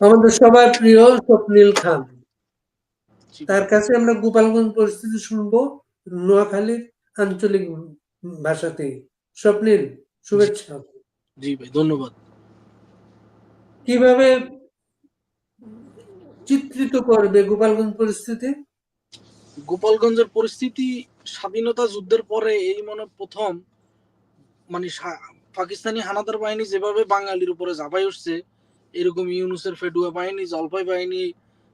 আমাদের সবার প্রিয় স্বপ্নীল খান। তার কাছে আমরা গোপালগঞ্জ পরিস্থিতি শুনব নোয়াখালীর আঞ্চলিক ভাষাতে। স্বপ্নীল শুভেচ্ছা। জি ভাই ধন্যবাদ। কীভাবে চিত্রিত করবে গোপালগঞ্জ পরিস্থিতি? গোপালগঞ্জের পরিস্থিতি স্বাধীনতা যুদ্ধের পরে এই মনে প্রথম মানে পাকিস্তানি হানাদার বাহিনী যেভাবে বাঙালির উপরে ঝাঁপাই উঠছে এরকম ইউনুসের ফেডুয়া বাহিনী, জলপাই বাহিনী,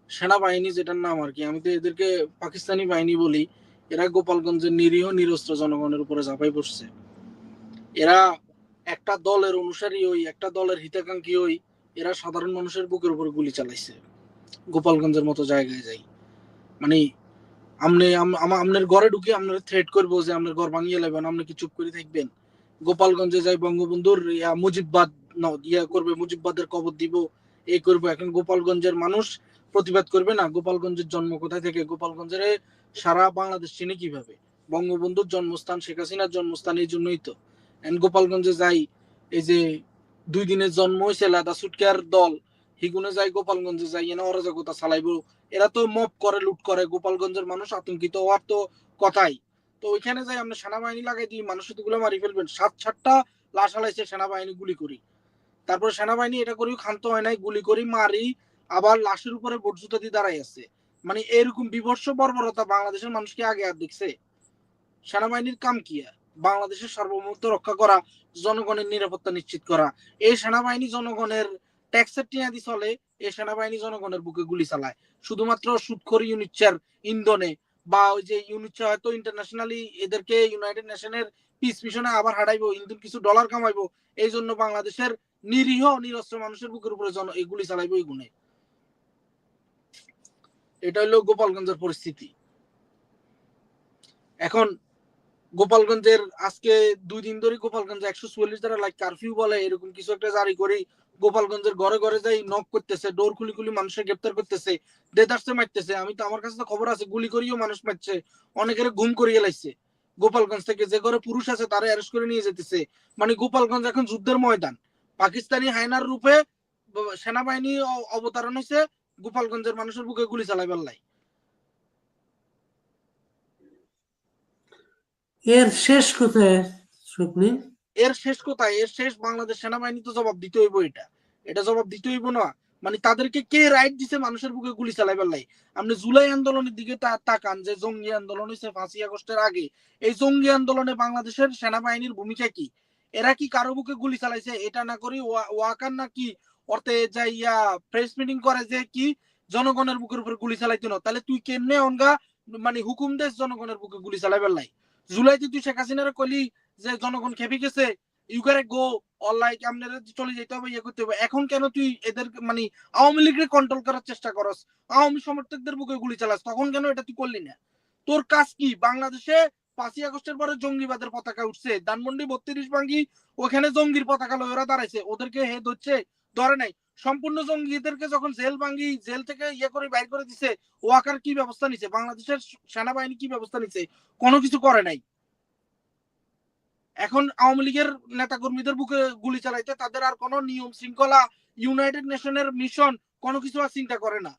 সেনাবাহিনী যেটার নাম আর কি, আমি তো এদেরকে পাকিস্তানি বাহিনী বলি, এরা গোপালগঞ্জের নিরীহ, নিরস্ত্র জনগণের উপরে ঝাঁপাই পড়ছে। এরা একটা দলের অনুসারী ওই, একটা দলের হিতাকাঙ্ক্ষী ওই, এরা সাধারণ মানুষের বুকের উপর গুলি চালাইছে, গোপালগঞ্জের মতো জায়গায় যাই। মানে আমনে, আম- আমা- আপনার ঘরে ঢুকে আপনার থ্রেট করব যে আপনার ঘর ভাঙিয়ে লাগবেন আপনি কি চুপ করে থাকবেন? গোপালগঞ্জে যাই বঙ্গবন্ধুর মুজিববাদ ইয়া করবে, মুজিববাদের কবর দিব এই করব। এখন গোপালগঞ্জের মানুষ প্রতিবাদ করবে না, গোপালগঞ্জের জন্ম কোথায় থেকে? গোপালগঞ্জের সারা বাংলাদেশ চিনে কীভাবে? বঙ্গবন্ধুর জন্মস্থান, শেখ হাসিনার জন্মস্থান, এই জন্যই তো। এখন গোপালগঞ্জে যাই, এই যে দুই দিনের জন্ম হয়েছে লাদা সুটকেয়ার দল, হিগুনে যাই, গোপালগঞ্জে যাই, এনে অরাজকতা চালাইবো। এরা তো মপ করে, লুট করে, গোপালগঞ্জের মানুষ আতঙ্কিত হওয়ার তো কথাই। তো ওইখানে যাই, আমরা সেনাবাহিনী লাগাই দিই, মানুষগুলো মারি ফেলবেন। সাত, সাতটা লাশ হালাইছে সেনাবাহিনী গুলি করি। তারপর সেনাবাহিনী এটা করেও ক্ষান্ত হয় নাই, গুলি করি, মারি, আবার লাশের উপরে বর্জুতা দিয়ে দাঁড়াই আছে। মানে এরকম বিভৎস বর্বরতা বাংলাদেশের মানুষকে আগে আর দেখছে। সেনাবাহিনীর কাম কি? বাংলাদেশের সার্বভৌমত্ব রক্ষা করা, জনগণের নিরাপত্তা নিশ্চিত করা। এই সেনাবাহিনী জনগণের ট্যাক্সের টিয়া দিয়ে চলে, এই সেনাবাহিনী জনগণের বুকে গুলি চালায়। শুধুমাত্র সুদখোর ইউনিটচার ইন্ধনে বা ওই যে ইউনিটচা হয়তো ইন্টারন্যাশনালি এদেরকে ইউনাইটেড নেশনের পিস মিশনে আবার হারাইবো ইন্ধন কিছু ডলার কামাইবো এই জন্য বাংলাদেশের নিরীহ, নিরস্ত্র মানুষের বুকের উপরে জন এই গুলি চালাইবো, এই এটা হলো গোপালগঞ্জের পরিস্থিতি। এখন গোপালগঞ্জের আজকে দুই দিন ধরে গোপালগঞ্জে একশো চুয়াল্লিশ দ্বারা লাইক কারফিউ বলে, এরকম কিছু একটা জারি করে গোপালগঞ্জের ঘরে ঘরে যাই নক করতেছে ডোর খুলি খুলি মানুষের গ্রেপ্তার করতেছে, দেদারসে মারতেছে। আমি তো আমার কাছে তো খবর আছে, গুলি করিও মানুষ মারছে, অনেকের ঘুম করিয়ে লাইছে। গোপালগঞ্জ থেকে যে ঘরে পুরুষ আছে তারা অ্যারেস্ট করে নিয়ে যেতেছে। মানে গোপালগঞ্জ এখন যুদ্ধের ময়দান। পাকিস্তানি হায়নার রূপে সেনাবাহিনী অবতারণ হয়েছে গোপালগঞ্জের মানুষের বুকে গুলি চালাই পাল্লাই এর শেষ কোথায় এর শেষ কোথায়? এর শেষ বাংলাদেশ সেনাবাহিনী তো জবাব দিতে হইব এটা। এটা জবাব দিতে হইব না। মানে তাদেরকে কে রাইট দিছে মানুষের বুকে গুলি চালাই পাল্লাই আপনি জুলাই আন্দোলনের দিকে তাকান যে জঙ্গি আন্দোলন হয়েছে পাঁচই আগস্টের আগে। এই জঙ্গি আন্দোলনে বাংলাদেশের সেনাবাহিনীর ভূমিকা কি? এরা কি কারও বুকে গুলি চালাইছে? এটা না করি ওয়া- ওয়াকার না কি অর্থে যাইয়া প্রেস মিটিং করে যে কি জনগণের বুকের উপরে গুলি চালাইতো না? তাহলে তুই কেমনে অনগা মানে হুকুম দেশ জনগণের বুকে গুলি চালাই পাল্লাই জুলাইতে তুই শেখ হাসিনারে কলি যে জনগণ খেপে গেছে গো চলে যেতে হবে ইয়ে করতে হবে। এখন কেন তুই এদের মানে আওয়ামী কন্ট্রোল করার চেষ্টা করস? আওয়ামী সমর্থকদের বুকে গুলি চালাস, তখন কেন এটা তুই করলি না? তোর কাজ কি? বাংলাদেশে পাঁচই আগস্টের পরে জঙ্গিবাদের পতাকা উঠছে। ধানমন্ডি বত্রিশ ভাঙ্গি, ওখানে জঙ্গির পতাকা লয় ওরা দাঁড়াইছে। ওদেরকে হে ধরছে ধরে নাই। সম্পূর্ণ জঙ্গিদেরকে যখন জেল ভাঙ্গি, জেল থেকে ইয়ে করে বাইর করে দিছে, ওয়াকার কি ব্যবস্থা নিছে? বাংলাদেশের সেনাবাহিনী কি ব্যবস্থা নিছে? কোনো কিছু করে নাই। এখন আওয়ামী লীগের নেতা কর্মীদের বুকে গুলি চালাইতে তাদের আর কোনো নিয়ম শৃঙ্খলা ইউনাইটেড নেশনের মিশন কোনো কিছু আর চিন্তা করে না।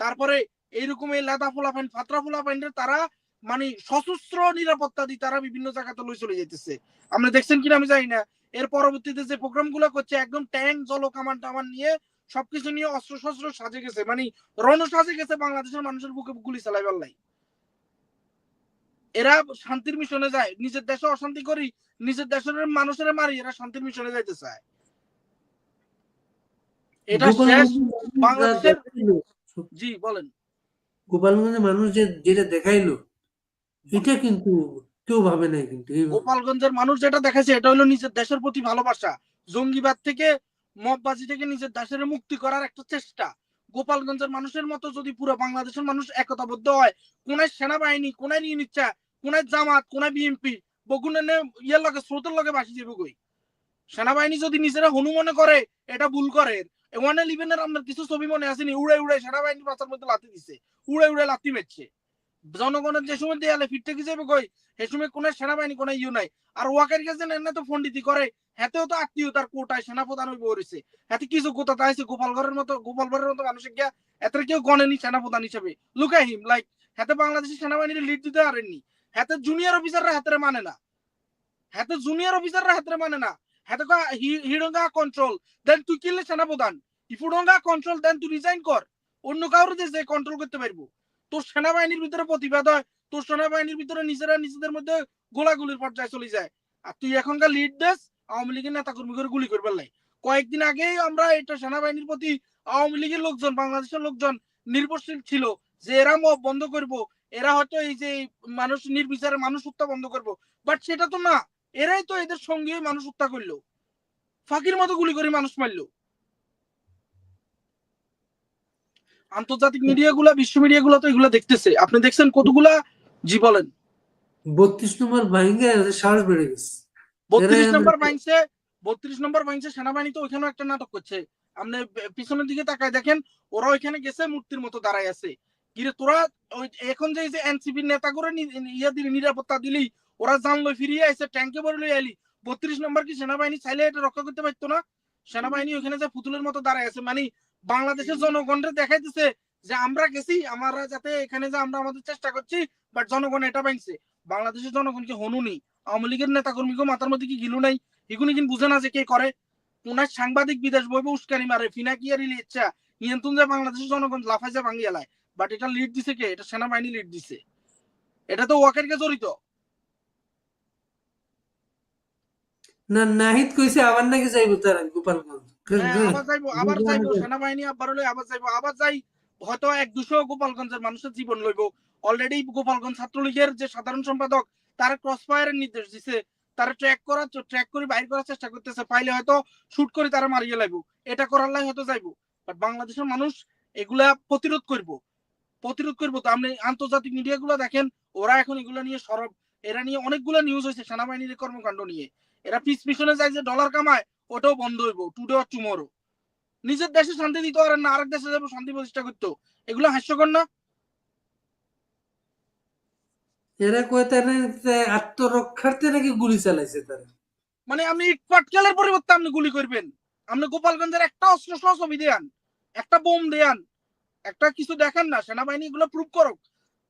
তারপরে এইরকম এই লাদা ফোলাফাইন ফাতরা ফোলাফাইনের তারা মানে সশস্ত্র নিরাপত্তা দিয়ে তারা বিভিন্ন জায়গাতে লই চলে যেতেছে আমরা দেখছেন কিনা আমি জানি না। এর পরবর্তীতে যে প্রোগ্রামগুলো করছে, একদম ট্যাঙ্ক জল কামান টামান নিয়ে সবকিছু নিয়ে অস্ত্র শস্ত্র সাজে গেছে। মানে রণ সাজে গেছে বাংলাদেশের মানুষের বুকে গুলি চালাইবার লাই। এরা শান্তির মিশনে যায় নিজের দেশে অশান্তি করি নিজের দেশের মানুষের মারি এরা শান্তির মিশনে যাইতে চায়। এটা শেষ। বাংলাদেশের জি বলেন। গোপালগঞ্জের মানুষ যে যেটা দেখাইলো এটা কিন্তু কেউ ভাবে নাই কিন্তু গোপালগঞ্জের মানুষ যেটা দেখাচ্ছে এটা হলো নিজের দেশের প্রতি ভালোবাসা। জঙ্গিবাদ থেকে মববাজি থেকে নিজের দেশের মুক্তি করার একটা চেষ্টা। গোপালগঞ্জের মানুষের মতো যদি পুরো বাংলাদেশের মানুষ একতাবদ্ধ হয় কোনায় সেনাবাহিনী কোনায় নিয়ে নিচ্ছে কোনায় জামাত, কোনায় বিএনপি বগুনের ইয়ের লগে, স্রোতের লগে বাসি যাবে কই সেনাবাহিনী যদি নিজেরা হনুমনে করে, এটা ভুল করে ওয়ান ইলেভেনের আপনার কিছু ছবি মনে আসেনি উড়ে উড়ে সেনাবাহিনী বাঁচার মধ্যে লাথি দিছে উড়ে উড়ে লাথি মেরছে। জনগণের যে সময় দেয়ালে ফিরতে কি যাবে কই সে সময় কোন সেনাবাহিনী কোন ইউ নাই। আর ওয়াকের কাছে এনে তো ফন্ডিতি করে, হাতেও তো আত্মীয়তার কোটায় সেনাপ্রধান হয়ে রয়েছে হাতে কি যোগ্যতা তা আছে? গোপালগড়ের মতো গোপালগড়ের মতো মানুষের গিয়া এত কেউ গণেনি সেনাপ্রধান হিসেবে। লুকাই হিম লাইক হাতে বাংলাদেশের সেনাবাহিনীর লিড দিতে পারেননি। হাতে জুনিয়র অফিসাররা হাতে মানে না। হাতে জুনিয়র অফিসাররা হাতে মানে না। হাতে হিডঙ্গা কন্ট্রোল দেন তুই কিনলে সেনাপ্রধান? ইফ ইউ কন্ট্রোল দেন তুই রিজাইন কর। অন্য কারোর দেশে কন্ট্রোল করতে পারব। তোর সেনাবাহিনীর ভিতরে প্রতিবাদ হয়, তোর সেনাবাহিনীর ভিতরে নিজেরা নিজেদের মধ্যে গোলাগুলির পর্যায়ে চলে যায়। আর তুই এখনকার লিড দেশ আওয়ামী লীগের নেতা কর্মী করে গুলি করবার লাই। কয়েকদিন আগেই আমরা এটা সেনাবাহিনীর প্রতি আওয়ামী লীগের লোকজন, বাংলাদেশের লোকজন নির্ভরশীল ছিল যে এরা ম- বন্ধ করব এরা হয়তো এই যে মানুষ নির্বিচারে মানুষ হত্যা বন্ধ করব। বাট সেটা তো না। এরাই তো এদের সঙ্গে মানুষ হত্যা করল। ফাঁকির মতো গুলি করে মানুষ মারলো। আন্তর্জাতিক মিডিয়াগুলা বিশ্ব মিডিয়াগুলো তো এগুলা দেখতেছে। আপনি দেখছেন কতগুলা? জি বলেন। বত্রিশ নম্বর ভাঙ্গে সাহস বেড়ে গেছে। বত্রিশ নম্বর বাইংসে বত্রিশ নম্বর বাইংসে সেনাবাহিনী তো ওইখানেও একটা নাটক করছে। আপনি পিছনের দিকে তাকায় দেখেন ওরা ওইখানে গেছে মূর্তির মতো দাঁড়ায় আছে। কিরে তোরা এখন যে এনসিপি নেতা করে ইয়া দিলি, নিরাপত্তা দিলি, ওরা জানলো ফিরিয়ে আইছে ট্যাঙ্কে ভরে লই আইলি। বত্রিশ নম্বর কি সেনাবাহিনী চাইলে এটা রক্ষা করতে পারতো না? সেনাবাহিনী ওখানে যে পুতুলের মতো দাঁড়ায় আছে মানে বাংলাদেশের জনগণরে দেখাইতেছে যে আমরা গেছি, আমরা যাতে এখানে যে আমরা আমাদের চেষ্টা করছি বাট জনগণ এটা বাইনছে বাংলাদেশের জনগণকে হনুনি আওয়ামী লীগের নেতা কর্মীকে মাথার মধ্যে কি গিলু নাই? এগুলি কিন্তু বুঝে না যে কে করে। ওনার সাংবাদিক বিদেশ বইবে উস্কানি মারে ফিনাকি আর ইলি ইচ্ছা নিয়ন্ত্রণ যে বাংলাদেশের জনগণ লাফাই যে ভাঙিয়ে লায় বাট এটা লিড দিছে কে? এটা সেনাবাহিনী লিড দিছে। এটা তো ওয়াকের কে জড়িত? না নাহিদ কইছে আবার নাকি যাইবো তারা গোপালগঞ্জ। হ্যাঁ, আবার যাইবো আবার যাইবো সেনাবাহিনী আবার হলে আবার যাইবো আবার যাই। হয়তো এক দুশো গোপালগঞ্জের মানুষের জীবন লইব। অলরেডি গোপালগঞ্জ ছাত্রলীগের যে সাধারণ সম্পাদক তার ক্রস ফায়ারের নির্দেশ দিছে। তারা ট্র্যাক করা ট্র্যাক করে বাইর করার চেষ্টা করতেছে। পাইলে হয়তো শুট করে তারা মারিয়ে লাগবো এটা করার লাই হয়তো যাইবো। বাট বাংলাদেশের মানুষ এগুলা প্রতিরোধ করব। প্রতিরোধ করব। তো আপনি আন্তর্জাতিক মিডিয়াগুলো দেখেন ওরা এখন এগুলো নিয়ে সরব এরা নিয়ে অনেকগুলো নিউজ হয়েছে সেনাবাহিনীর কর্মকাণ্ড নিয়ে। এরা পিস পিছনে যায় যে ডলার কামায় ওটাও বন্ধ হইব টুডে অর টুমোরো নিজের দেশে শান্তি দিতে পারেন না আরেক দেশে যাব শান্তি প্রতিষ্ঠা করতো। এগুলো হাস্যকর না? এরা কয় তারা আত্মরক্ষার্থে নাকি গুলি চালাইছে তারা? মানে আপনি পাটকেলের পরিবর্তে আপনি গুলি করবেন। আপনি গোপালগঞ্জের একটা অস্ত্র সহ ছবি দেন একটা বোম দেন একটা কিছু দেখেন না সেনাবাহিনী এগুলো প্রুভ করুক।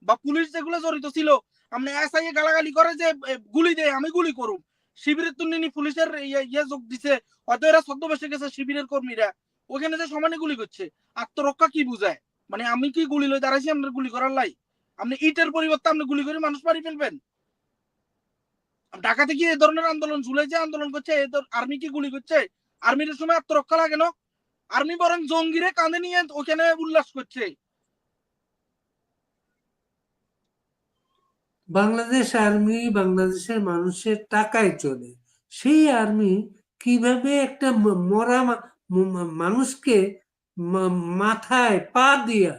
বা পুলিশ যেগুলো জড়িত ছিল আপনি এসআই গালাগালি করে যে গুলি দেয় আমি গুলি করুম। শিবিরের তুলনি পুলিশের ইয়ে ইয়ে যোগ দিছে, হয়তো এরা ছদ্মবেশে গেছে শিবিরের কর্মীরা। ওখানে যে সমানে গুলি করছে, আত্মরক্ষা কি বুঝায়? মানে আমি কি গুলি লই দাঁড়াইছি আপনার গুলি করার লাই? আপনি ইটের পরিবর্তে আপনি গুলি করে মানুষ মারি ফেলবেন? ঢাকাতে কি এই ধরনের আন্দোলন ঝুলে যে আন্দোলন করছে আর্মি কি গুলি করছে? আর্মির সময় আত্মরক্ষা লাগে না? আর্মি বরং জঙ্গিরে কাঁধে নিয়ে ওখানে উল্লাস করছে। বাংলাদেশ আর্মি বাংলাদেশের মানুষের টাকায় চলে। সেই আর্মি কীভাবে একটা মরা মানুষকে মাথায় পা দিয়া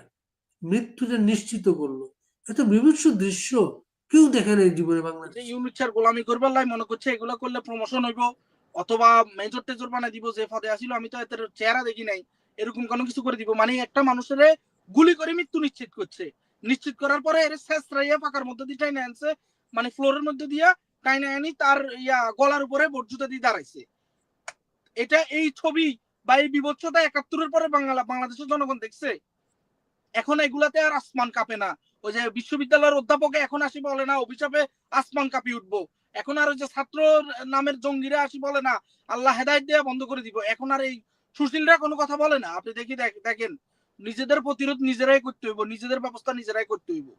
মৃত্যুটা নিশ্চিত করল। এত বিভৎস দৃশ্য কেউ দেখে নাই জীবনে বাংলাদেশ। ইউনিটসার গোলামি করবার লাই মনে করছে এগুলো করলে প্রমোশন হইব। অথবা মেজর টেজর বানাই দিব যে পদে আসিল, আমি তো এদের চেহারা দেখি নাই। এরকম কোনো কিছু করে দিব। মানে একটা মানুষের গুলি করে মৃত্যু নিশ্চিত করছে। নিশ্চিত করার পরে এর শেষ রাইয়া পাকার মধ্যে দিয়ে টাইনে আনছে। মানে ফ্লোরের মধ্যে দিয়া টাইনে আনি, তার ইয়া গলার উপরে বর্জুতা দিয়ে দাঁড়াইছে। এটা এই ছবি বা এই বিভৎসতা একাত্তরের পরে বাংলা বাংলাদেশের জনগণ দেখছে। এখন এগুলাতে আর আসমান কাঁপে না। ওই যে বিশ্ববিদ্যালয়ের অধ্যাপকে এখন আসি বলে না, অভিশাপে আসমান কাঁপিয়ে উঠবো। এখন আর যে ছাত্র নামের জঙ্গিরা আসি বলে না, আল্লাহ হেদায়ত দেওয়া বন্ধ করে দিব। এখন আর এই সুশীলরা কোনো কথা বলে না। আপনি দেখি দেখেন, নিজেদের প্রতিরোধ নিজেরাই করতে হইব, নিজেদের ব্যবস্থা নিজেরাই করতে হইব।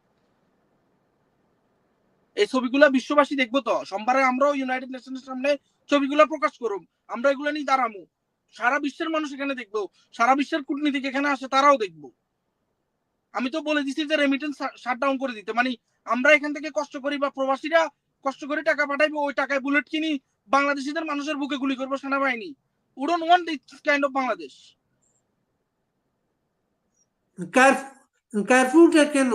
এই ছবিগুলা বিশ্ববাসী দেখব তো? সোমবারে আমরাও ইউনাইটেড নেশনের সামনে ছবিগুলা প্রকাশ করুম। আমরা এগুলো নিয়ে দাঁড়ামু। সারা বিশ্বের মানুষ এখানে দেখব। সারা বিশ্বের কূটনীতিক এখানে আসে, তারাও দেখব। আমি তো বলে দিছি যে রেমিটেন্স শাটডাউন করে দিতে। মানে আমরা এখান থেকে কষ্ট করি বা প্রবাসীরা কষ্ট করে টাকা পাঠাইবো ওই টাকায় বুলেট কিনি বাংলাদেশিদের মানুষের বুকে গুলি করব সেনাবাহিনী। We don't want this kind of Bangladesh কারফিউটা কেন?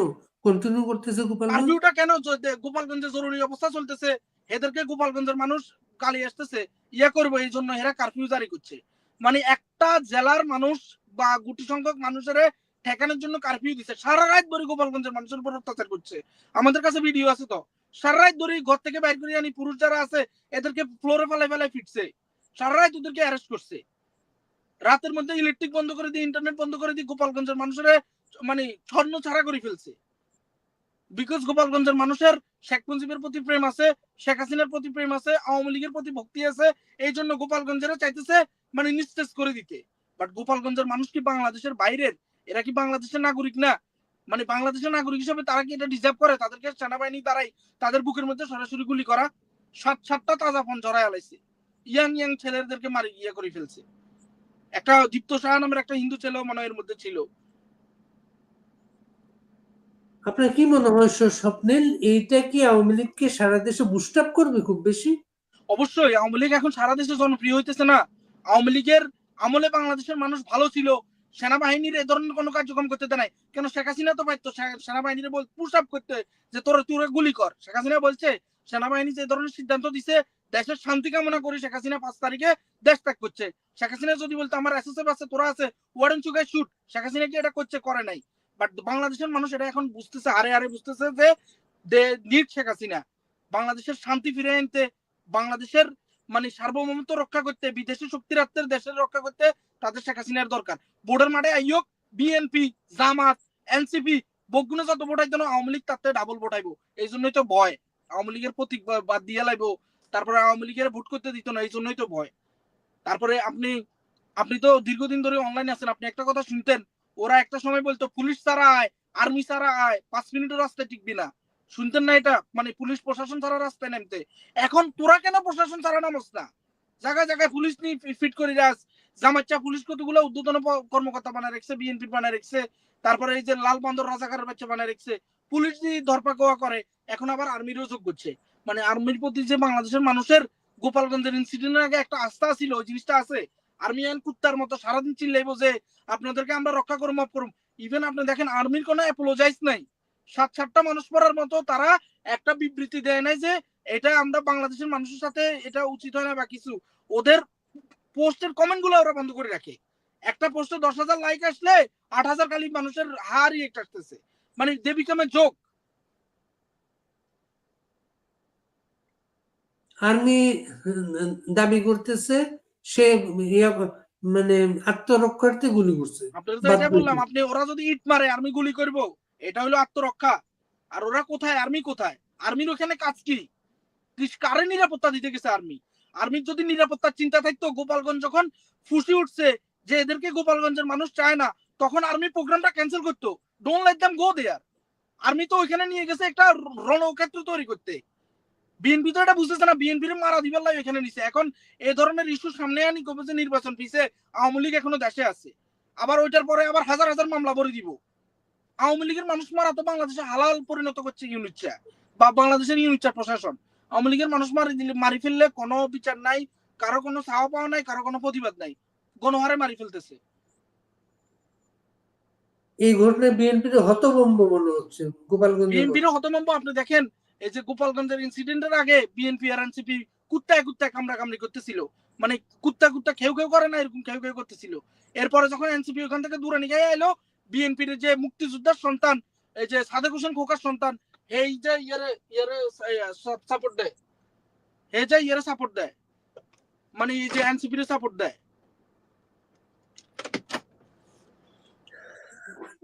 কন্টিনিউ করতেছে গোপালগঞ্জ? কারফিউটা কেন গোপালগঞ্জে জরুরি অবস্থা চলতেছে? এদেরকে গোপালগঞ্জের মানুষ গালি আসতেছে ইয়া করব এই জন্য এরা কারফিউ জারি করছে। মানে একটা জেলার মানুষ বা গুটি সংখ্যক মানুষের ঠেকানোর জন্য কারফিউ দিচ্ছে সারা রাত ধরে গোপালগঞ্জের মানুষের উপর অত্যাচার করছে। আমাদের কাছে ভিডিও আছে তো। সারা রাত ধরে ঘর থেকে বাইর করে আনি, পুরুষ যারা আছে, এদেরকে ফ্লোরে ফেলাই ফেলাই ফিটছে সারা রাত ওদেরকে অ্যারেস্ট করছে। রাতের মধ্যে ইলেকট্রিক বন্ধ করে দিয়ে ইন্টারনেট বন্ধ করে দিয়ে গোপালগঞ্জের মানুষের মানে ছন্ন ছাড়া করে ফেলছে। বিকজ গোপালগঞ্জের মানুষের শেখ মুজিবের প্রতি প্রেম আছে, শেখ হাসিনার প্রতি প্রেম আছে, আওয়ামী লীগের প্রতি ভক্তি আছে, এই জন্য গোপালগঞ্জের চাইতেছে মানে নিস্তেজ করে দিতে। বাট গোপালগঞ্জের মানুষ কি বাংলাদেশের বাইরের? এরা কি বাংলাদেশের নাগরিক না? মানে বাংলাদেশের নাগরিক হিসেবে তারা কি এটা ডিজার্ভ করে? তাদেরকে সেনাবাহিনী দ্বারাই তাদের বুকের মধ্যে সরাসরি গুলি করা? সাত সাতটা তাজা ফোন জড়ায় আলাইছে। ইয়াং ইয়াং ছেলেদেরকে মারি ইয়ে করে ফেলছে। একটা দীপ্ত শাহ নামের একটা হিন্দু ছেলেও মনে এর মধ্যে ছিল। আপনার কি মনে হয় স্বপ্নিল এইটা কি আওয়ামী লীগকে সারা দেশে বুস্ট আপ করবে খুব বেশি? অবশ্যই আওয়ামী লীগ এখন সারা দেশে জনপ্রিয় হইতেছে না। আওয়ামী লীগের আমলে বাংলাদেশের মানুষ ভালো ছিল সেনাবাহিনীর এ ধরনের কোনো কার্যক্রম করতে দেয় নাই। কেন শেখ হাসিনা তো পাইতো সেনাবাহিনীর বল পুশ আপ করতে, যে তোরা তোরা গুলি কর। শেখ হাসিনা বলছে, সেনাবাহিনী যে ধরনের সিদ্ধান্ত দিছে, দেশের শান্তি কামনা করে, শেখ হাসিনা পাঁচ তারিখে দেশ ত্যাগ করছে। শেখ হাসিনা যদি বলতো, আমার এসএসএফ আছে, তোরা আছে ওয়ারেন চুগাই শুট শেখ হাসিনা কি এটা করছে? করে নাই। বাট বাংলাদেশের মানুষ এটা এখন বুঝতেছে, আরে আরে বুঝতেছে যে, দে নিড শেখ হাসিনা। বাংলাদেশের শান্তি ফিরে আনতে, বাংলাদেশের মানে সার্বভৌমত্ব রক্ষা করতে, বিদেশি শক্তিরাত্রের দেশের রক্ষা করতে তাদের শেখ হাসিনার দরকার। বোর্ডের মাঠে আইয়ক, বিএনপি, জামাত, এনসিপি বগুনে যত ভোট আইতো আওয়ামী লীগ তাতে ডাবল ভোট আইবো। এই জন্যই তো ভয়। আওয়ামী লীগের প্রতীক বাদ দিয়ে লাইবো। তারপরে আওয়ামী লীগের ভোট করতে দিত না এই জন্যই তো ভয়। তারপরে আপনি আপনি তো দীর্ঘদিন ধরে অনলাইনে আছেন। আপনি একটা কথা শুনতেন, ওরা একটা সময় বলতো, পুলিশ ছাড়া আয় আর্মি ছাড়া আয়, পাঁচ মিনিটের রাস্তায় টিকবি না। শুনতেন না এটা? মানে পুলিশ প্রশাসন ছাড়া রাস্তায় নামতে। এখন তোরা কেন প্রশাসন ছাড়া নামস না? জায়গায় জায়গায় পুলিশ নিয়ে ফিট করে যাস জামাচ্চা পুলিশ কতগুলো উদ্বোধন কর্মকর্তা বানায় রেখেছে, বিএনপি বানায় রেখেছে, তারপরে এই যে লাল বান্দর রাজাকারের বাচ্চা বানায় রেখেছে, পুলিশ দিয়ে ধরপাকোয়া করে, এখন আবার আর্মিরও যোগ করছে। মানে আর্মির প্রতি যে বাংলাদেশের মানুষের গোপালগঞ্জের ইনসিডেন্টের আগে একটা আস্থা ছিল, ওই জিনিসটা আছে। আর্মি আইন কুত্তার মতো সারাদিন চিল্লাইবো যে, আপনাদেরকে আমরা রক্ষা করুম, মাফ করুম। ইভেন আপনি দেখেন, আর্মির কোনো অ্যাপোলোজাইজ নাই। সাত, সাতটা মানুষ পড়ার মতো তারা একটা বিবৃতি দেয় নাই যে, এটা আমরা বাংলাদেশের মানুষের সাথে, এটা উচিত হয় না বা কিছু। ওদের পোস্টের কমেন্টগুলো ওরা বন্ধ করে রাখে। একটা পোস্টে দশ হাজার লাইক আসলে আট হাজার খালি মানুষের হার রিয়েক্ট আসতেছে। মানে they became a joke army দাবি করতেছে সে মানে আত্মরক্ষার্থে গুলি করছে। বললাম আপনি ওরা যদি ইট মারে আর্মি গুলি করব। এটা হলো আত্মরক্ষা। আর ওরা কোথায়? আর্মি কোথায়? আর্মির ওখানে কাজ কি? কারে নিরাপত্তা দিতে গেছে আর্মি আর্মির যদি নিরাপত্তার চিন্তা থাকতো, গোপালগঞ্জ যখন ফুসি উঠছে যে এদেরকে গোপালগঞ্জের মানুষ চায় না, তখন আর্মি প্রোগ্রামটা ক্যান্সেল করতো। Don't let them go there army তো ওইখানে নিয়ে গেছে একটা রণক্ষেত্র তৈরি করতে। বিএনপি তো এটা বুঝতেছে না বিএনপির মারা দিবার লাই এখানে নিছে। এখন এ ধরনের ইস্যু সামনে আনি যে নির্বাচন পিছে আওয়ামী লীগ এখনও দেশে আছে। আবার ওইটার পরে আবার হাজার হাজার মামলা ভরে দিব। আওয়ামী লীগের মানুষ মারা তো বাংলাদেশে হালাল পরিণত করছে ইউনিটটা বা বাংলাদেশের ইউনিটটা প্রশাসন। আওয়ামী লীগের মানুষ মারি দিলে মারি ফেললে কোনো বিচার নাই কারও কোনো চাওয়া পাওয়া নাই কারও কোনো প্রতিবাদ নাই। গণহারে মারি ফেলতেছে। এই ঘটনায় বিএনপির হতভম্ব মনে হচ্ছে গোপালগঞ্জ বিএনপির আপনি দেখেন এই যে গোপালগঞ্জের ইনসিডেন্টের আগে বিএনপি আর এনসিপি কুত্তায় কুত্তায় কামড়া কামড়ি করতেছিল। মানে কুত্তা কুত্তা খেউ খেউ করে না এরকম খেউ খেউ করতেছিল। এরপরে যখন এনসিপি ওখান থেকে দূরে নিয়ে এলো বিএনপির যে মুক্তিযোদ্ধার সন্তান এই যে সাদেক হোসেন খোকার সন্তান এই যে ইয়ারে ইয়ারে সাপোর্ট দেয়। এই যে ইয়ারে সাপোর্ট দেয়। মানে এই যে এনসিপির সাপোর্ট দেয়।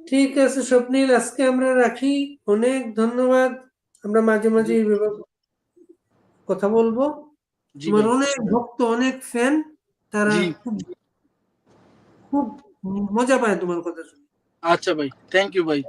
ঠিক আছে স্বপ্নিল আজকে আমরা রাখি। অনেক ধন্যবাদ। আমরা মাঝে মাঝে এইভাবে কথা বলব। তোমার অনেক ভক্ত অনেক ফ্যান তারা খুব খুব মজা পায় তোমার কথা শুনে। আচ্ছা ভাই থ্যাংক ইউ ভাই।